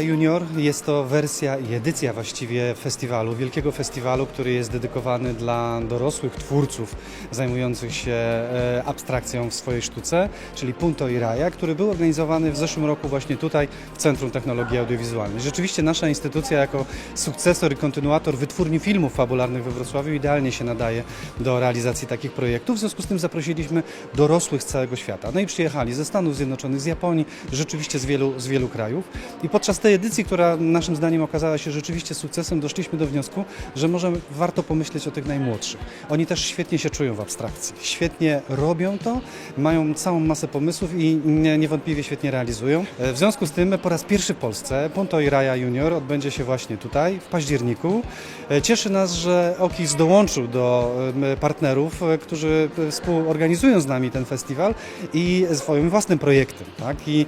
Junior jest to wersja i edycja właściwie festiwalu, wielkiego festiwalu, który jest dedykowany dla dorosłych twórców zajmujących się e, abstrakcją w swojej sztuce, czyli Punto i Raja, który był organizowany w zeszłym roku właśnie tutaj w Centrum Technologii Audiowizualnej. Rzeczywiście nasza instytucja jako sukcesor i kontynuator wytwórni filmów fabularnych we Wrocławiu idealnie się nadaje do realizacji takich projektów. W związku z tym zaprosiliśmy dorosłych z całego świata. No i przyjechali ze Stanów Zjednoczonych, z Japonii, rzeczywiście z wielu, z wielu krajów. I podczas tej edycji, która naszym zdaniem okazała się rzeczywiście sukcesem, doszliśmy do wniosku, że może warto pomyśleć o tych najmłodszych. Oni też świetnie się czują w abstrakcji, świetnie robią to, mają całą masę pomysłów i nie- niewątpliwie świetnie realizują. E, W związku z tym po raz pierwszy w Polsce Punto i Raja Junior odbędzie się właśnie tutaj w październiku. E, Cieszy nas, że OKIS dołączył do partnerów, e, którzy współorganizują z nami ten festiwal i swoim własnym projektem. Tak? I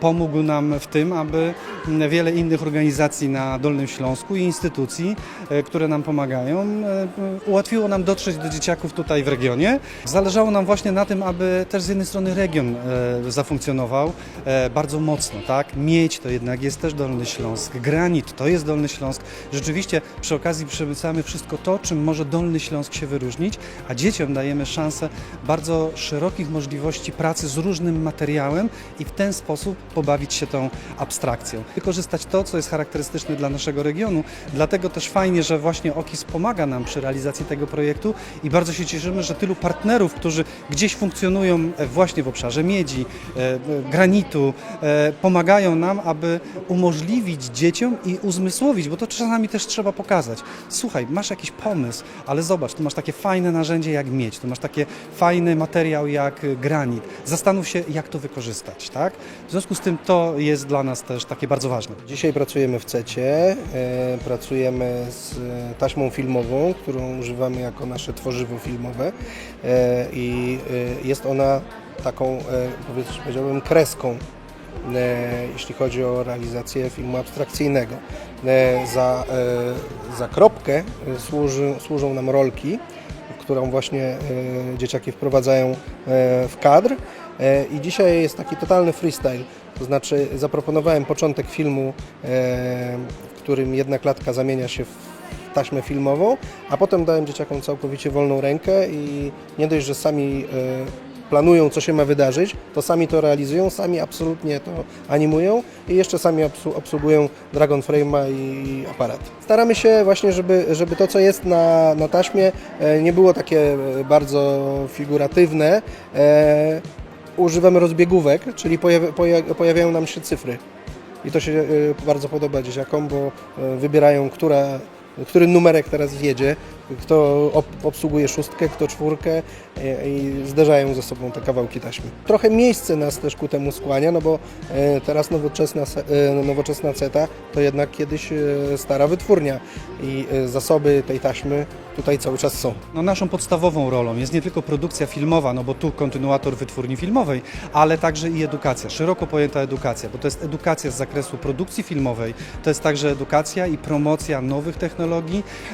pomógł nam w tym, aby wiele innych organizacji na Dolnym Śląsku i instytucji, e, które nam pomagają, e, ułatwiło nam dotrzeć do dzieciaków tutaj w regionie. Zależało nam właśnie na tym, aby też z jednej strony region e, zafunkcjonował e, bardzo mocno. Tak? Miedź to jednak jest też Dolny Śląsk, granit to jest Dolny Śląsk. Rzeczywiście przy okazji przemycamy wszystko to, czym może Dolny Śląsk się wyróżnić, a dzieciom dajemy szansę bardzo szerokich możliwości pracy z różnym materiałem i w ten sposób pobawić się tą abstrakcją. Wykorzystać to, co jest charakterystyczne dla naszego regionu. Dlatego też fajnie, że właśnie OKIS pomaga nam przy realizacji tego projektu i bardzo się cieszymy, że tylu partnerów, którzy gdzieś funkcjonują e, właśnie w obszarze miedzi, e, e, granitu, pomagają nam, aby umożliwić dzieciom i uzmysłowić, bo to czasami też trzeba pokazać. Słuchaj, masz jakiś pomysł, ale zobacz, tu masz takie fajne narzędzie jak miedź, tu masz takie fajny materiał jak granit. Zastanów się, jak to wykorzystać, tak? W związku z tym to jest dla nas też takie bardzo ważne. Dzisiaj pracujemy w CECie, e, pracujemy z taśmą filmową, którą używamy jako nasze tworzywo filmowe e, i e, jest ona taką, powiedz- powiedziałbym, kreską, jeśli chodzi o realizację filmu abstrakcyjnego. Za, za kropkę służy, służą nam rolki, którą właśnie dzieciaki wprowadzają w kadr. E, I dzisiaj jest taki totalny freestyle. To znaczy zaproponowałem początek filmu, e, w którym jedna klatka zamienia się w taśmę filmową, a potem dałem dzieciakom całkowicie wolną rękę i nie dość, że sami e, planują, co się ma wydarzyć, to sami to realizują, sami absolutnie to animują i jeszcze sami obsługują Dragon Frame'a i aparat. Staramy się właśnie, żeby, żeby to, co jest na, na taśmie, nie było takie bardzo figuratywne. Używamy rozbiegówek, czyli pojawia, poja- pojawiają nam się cyfry. I to się e, bardzo podoba dzieciakom, bo e, wybierają, która, który numerek teraz jedzie, kto ob- obsługuje szóstkę, kto czwórkę e, i zderzają ze sobą te kawałki taśmy. Trochę miejsce nas też ku temu skłania, no bo e, teraz nowoczesna, e, nowoczesna CETA to jednak kiedyś stara wytwórnia i zasoby tej taśmy tutaj cały czas są. No, naszą podstawową rolą jest nie tylko produkcja filmowa, no bo tu kontynuator wytwórni filmowej, ale także i edukacja, szeroko pojęta edukacja, bo to jest edukacja z zakresu produkcji filmowej, to jest także edukacja i promocja nowych technologii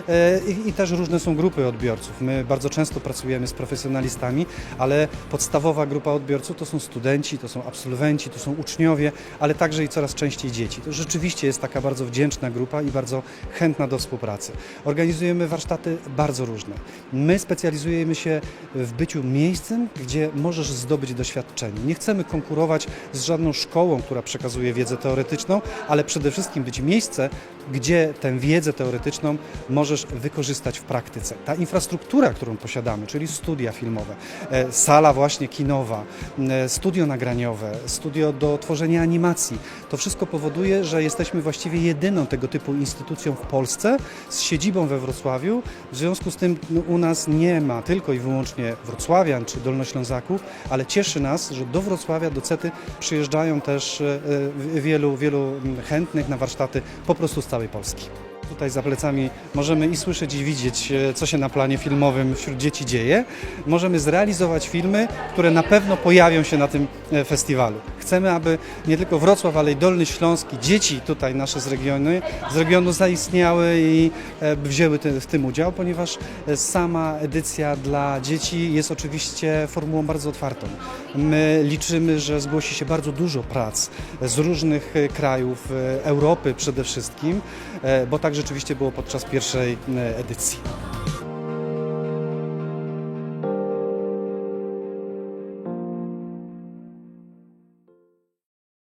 e, i, i też różne są grupy odbiorców. My bardzo często pracujemy z profesjonalistami, ale podstawowa grupa odbiorców to są studenci, to są absolwenci, to są uczniowie, ale także i coraz częściej dzieci. To rzeczywiście jest taka bardzo wdzięczna grupa i bardzo chętna do współpracy. Organizujemy warsztaty bardzo różne. My specjalizujemy się w byciu miejscem, gdzie możesz zdobyć doświadczenie. Nie chcemy konkurować z żadną szkołą, która przekazuje wiedzę teoretyczną, ale przede wszystkim być miejsce, gdzie tę wiedzę teoretyczną możesz wykorzystać w praktyce. Ta infrastruktura, którą posiadamy, czyli studia filmowe, e, sala właśnie kinowa, e, studio nagraniowe, studio do tworzenia animacji, to wszystko powoduje, że jesteśmy właściwie jedyną tego typu instytucją w Polsce z siedzibą we Wrocławiu. W związku z tym no, u nas nie ma tylko i wyłącznie wrocławian czy dolnoślązaków, ale cieszy nas, że do Wrocławia, do CETY przyjeżdżają też e, wielu, wielu chętnych na warsztaty po prostu z całej Polski. Tutaj za plecami możemy i słyszeć i widzieć, e, co się na planie filmowym wśród dzieci dzieje. Możemy zrealizować filmy, które na pewno pojawią się na tym e, festiwalu. Chcemy aby nie tylko Wrocław, ale i Dolny Śląsk i dzieci tutaj nasze z regionu, z regionu zaistniały i e, wzięły w tym udział, ponieważ e, sama edycja dla dzieci jest oczywiście formułą bardzo otwartą. My liczymy, że zgłosi się bardzo dużo prac z różnych e, krajów e, Europy przede wszystkim, e, bo tak rzeczywiście było podczas pierwszej e, edycji.